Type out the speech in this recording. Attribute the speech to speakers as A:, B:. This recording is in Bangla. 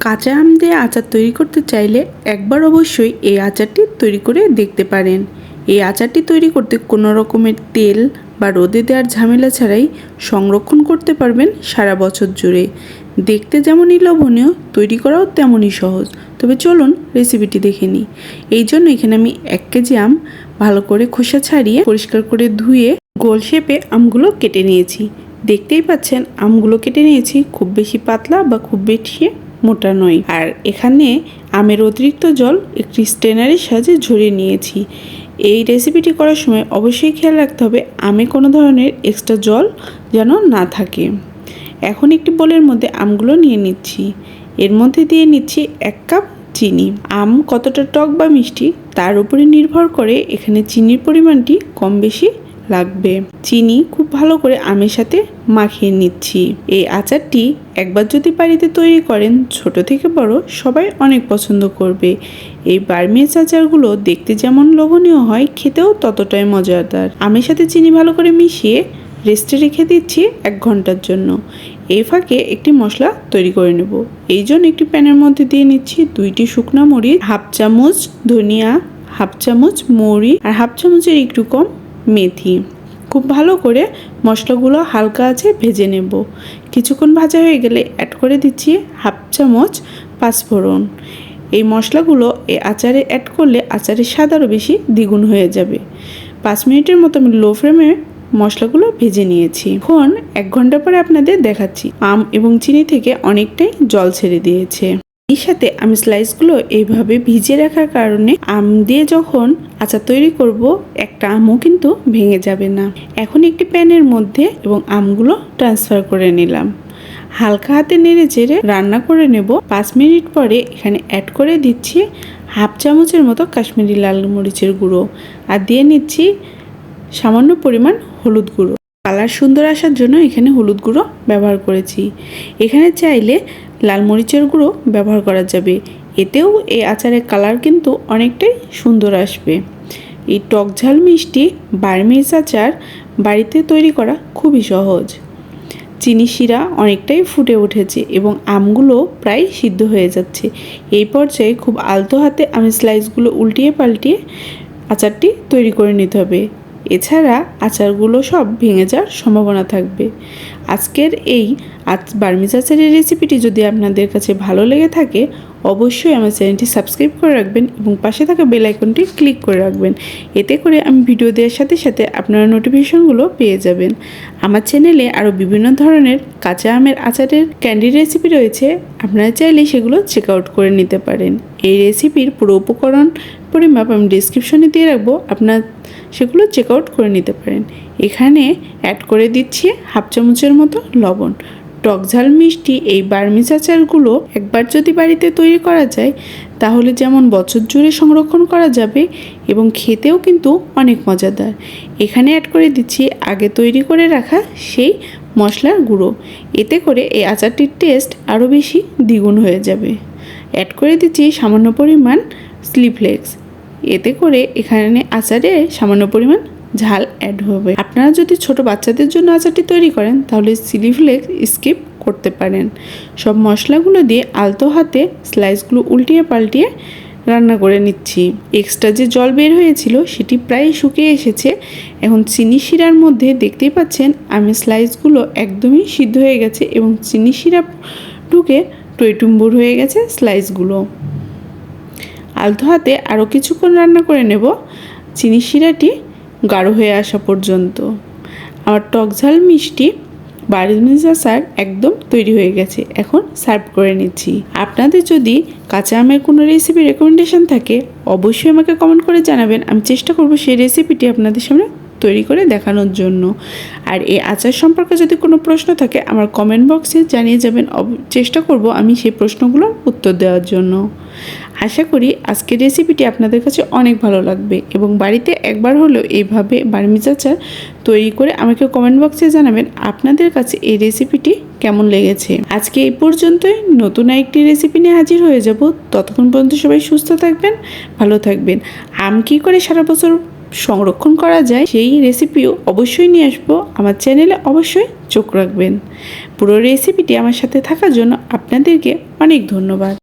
A: কাঁচা আম দিয়ে আচার তৈরি করতে চাইলে একবার অবশ্যই এই আচারটি তৈরি করে দেখতে পারেন। এই আচারটি তৈরি করতে কোনো রকমের তেল বা রোদে দেওয়ার ঝামেলা ছাড়াই সংরক্ষণ করতে পারবেন সারা বছর জুড়ে। দেখতে যেমনই লোভনীয়, তৈরি করাও তেমনই সহজ। তবে চলুন রেসিপিটি দেখে নিই। এই জন্য এখানে আমি এক কেজি আম ভালো করে খোসা ছাড়িয়ে পরিষ্কার করে ধুয়ে গোল শেপে আমগুলো কেটে নিয়েছি। দেখতেই পাচ্ছেন, আমগুলো কেটে নিয়েছি। খুব বেশি পাতলা বা খুব বেশি মোটা নয় আর এখানে আমের অতিরিক্ত জল একটি স্টেনারের সাহায্যে ঝরিয়ে নিয়েছি। এই রেসিপিটি করার সময় অবশ্যই খেয়াল রাখতে হবে, আমে কোনো ধরনের এক্সট্রা জল যেন না থাকে। এখন একটি বোলের মধ্যে আমগুলো নিয়ে নিচ্ছি। এর মধ্যে দিয়ে নিচ্ছি এক কাপ চিনি। আম কতটা টক বা মিষ্টি তার উপরে নির্ভর করে এখানে চিনির পরিমাণটি কম বেশি লাগবে। চিনি খুব ভালো করে আমের সাথে মাখিয়ে নিচ্ছি। এই আচারটি একবার যদি বাড়িতে তৈরি করেন, ছোট থেকে বড় সবাই অনেক পছন্দ করবে। এই বার্মিজ আচারগুলো দেখতে যেমন লোভনীয় হয়, খেতেও ততটাই মজাদার। আমের সাথে চিনি ভালো করে মিশিয়ে রেস্টে রেখে দিচ্ছি এক ঘণ্টার জন্য। এই ফাঁকে একটি মশলা তৈরি করে নেব। এই জন্য একটি প্যানের মধ্যে দিয়ে নিচ্ছি দুইটি শুকনো মরিচ, হাফ চামচ ধনিয়া, হাফ চামচ মৌরি আর হাফ চামচের একটু কম মেথি। খুব ভালো করে মশলাগুলো হালকা আছে, ভেজে নেব। কিছুক্ষণ ভাজা হয়ে গেলে অ্যাড করে দিচ্ছি হাফ চামচ পাঁচফোড়ন। এই মশলাগুলো এই আচারে অ্যাড করলে আচারের স্বাদ আরও বেশি দ্বিগুণ হয়ে যাবে। পাঁচ মিনিটের মতো আমি লো ফ্লেমে মশলাগুলো ভেজে নিয়েছি। এখন এক ঘণ্টা পরে আপনাদের দেখাচ্ছি। আম এবং চিনি থেকে অনেকটাই জল ছেড়ে দিয়েছে। এর সাথে আমি স্লাইসগুলো এইভাবে ভিজিয়ে রাখার কারণে আম দিয়ে যখন আচার তৈরি করব, একটা আমও কিন্তু ভেঙে যাবে না। এখন একটি প্যানের মধ্যে এবং আমগুলো ট্রান্সফার করে নিলাম। হালকা হাতে নেড়ে চেড়ে রান্না করে নেব। পাঁচ মিনিট পরে এখানে অ্যাড করে দিচ্ছি হাফ চামচের মতো কাশ্মীরি লাল মরিচের গুঁড়ো আর দিয়ে নিচ্ছি সামান্য পরিমাণ হলুদ গুঁড়ো। কালার সুন্দর আসার জন্য এখানে হলুদ গুঁড়ো ব্যবহার করেছি। এখানে চাইলে লাল মরিচের গুঁড়ো ব্যবহার করা যাবে। এতেও এই আচারের কালার কিন্তু অনেকটাই সুন্দর আসবে। এই টক ঝাল মিষ্টি বার্মিজ আচার বাড়িতে তৈরি করা খুবই সহজ। চিনি শিরা অনেকটাই ফুটে উঠেছে এবং আমগুলো প্রায় সিদ্ধ হয়ে যাচ্ছে। এই পর্যায়ে খুব আলতো হাতে আমি স্লাইসগুলো উল্টিয়ে পাল্টিয়ে আচারটি তৈরি করে নিতে হবে। এছাড়া আচারগুলো সব ভেঙে যাওয়ার সম্ভাবনা থাকবে। আজকের এই বার্মিজ আচারের রেসিপিটি যদি আপনাদের কাছে ভালো লেগে থাকে, অবশ্যই আমার চ্যানেলটি সাবস্ক্রাইব করে রাখবেন এবং পাশে থাকা বেল আইকনটি ক্লিক করে রাখবেন। এতে করে আমি ভিডিও দেওয়ার সাথে সাথে আপনারা নোটিফিকেশনগুলো পেয়ে যাবেন। আমার চ্যানেলে আরও বিভিন্ন ধরনের কাঁচা আমের আচারের ক্যান্ডি রেসিপি রয়েছে, আপনারা চাইলে সেগুলো চেক আউট করে নিতে পারেন। এই রেসিপির পুরো উপকরণ পরিমাপ আমি ডিসক্রিপশনে দিয়ে রাখব। আপনার সেগুলো চেক আউট করে নিতে পারেন। এখানে অ্যাড করে দিচ্ছি হাফ চামচের মতো লবণ। টক ঝাল মিষ্টি এই বার্মিজ আচারগুলো একবার যদি বাড়িতে তৈরি করা যায়, তাহলে যেমন বছর জুড়ে সংরক্ষণ করা যাবে এবং খেতেও কিন্তু অনেক মজাদার। এখানে অ্যাড করে দিচ্ছি আগে তৈরি করে রাখা সেই মশলার গুঁড়ো। এতে করে এই আচারটির টেস্ট আরও বেশি দ্বিগুণ হয়ে যাবে। অ্যাড করে দিচ্ছি সামান্য পরিমাণ স্লিপলেক্স এতে করে এখানে আচারে সামান্য পরিমাণ ঝাল অ্যাড হবে। আপনারা যদি ছোট বাচ্চাদের জন্য আচারটি তৈরি করেন, তাহলে চিলি ফ্লেক্স স্কিপ করতে পারেন। সব মশলাগুলো দিয়ে আলতো হাতে স্লাইসগুলো উল্টিয়ে পাল্টিয়ে রান্না করে নিচ্ছি। এক্সট্রা যে জল বের হয়েছিল, সেটি প্রায় শুকিয়ে এসেছে। এখন চিনি শিরার মধ্যে দেখতেই পাচ্ছেন, আমি স্লাইসগুলো একদমই সিদ্ধ হয়ে গেছে এবং চিনি শিরা ঢুকে টইটুম্বুর হয়ে গেছে স্লাইসগুলো আলতো হাতে আরও কিছুক্ষণ রান্না করে নেব। চিনি শিরাটি গাঢ় হয়ে আসা পর্যন্ত। আমার টক ঝাল মিষ্টি বারুল মিজা স্যার একদম তৈরি হয়ে গেছে। এখন সার্ভ করে নিচ্ছি। আপনাদের যদি কাঁচা আমের কোনো রেসিপি রেকমেন্ডেশন থাকে, অবশ্যই আমাকে কমেন্ট করে জানাবেন। আমি চেষ্টা করব সেই রেসিপিটি আপনাদের সামনে তৈরি করে দেখানোর জন্য। আর এই আচার সম্পর্কে যদি কোনো প্রশ্ন থাকে, আমার কমেন্ট বক্সে জানিয়ে যাবেন। চেষ্টা করব আমি সেই প্রশ্নগুলোর উত্তর দেওয়ার জন্য। আশা করি আজকের রেসিপিটি আপনাদের কাছে অনেক ভালো লাগবে এবং বাড়িতে একবার হলেও এইভাবে বার্মিজ আচার তৈরি করে আমাকে কমেন্ট বক্সে জানাবেন আপনাদের কাছে এই রেসিপিটি কেমন লেগেছে। আজকে এই পর্যন্তই। নতুন একটি রেসিপি নিয়ে হাজির হয়ে যাব। ততক্ষণ পর্যন্ত সবাই সুস্থ থাকবেন, ভালো থাকবেন। আম কী করে সারা বছর সংরক্ষণ করা যায়, সেই রেসিপিও অবশ্যই নিয়ে আসব। আমার চ্যানেলে অবশ্যই চোখ রাখবেন। পুরো রেসিপিটি আমার সাথে থাকার জন্য আপনাদেরকে অনেক ধন্যবাদ।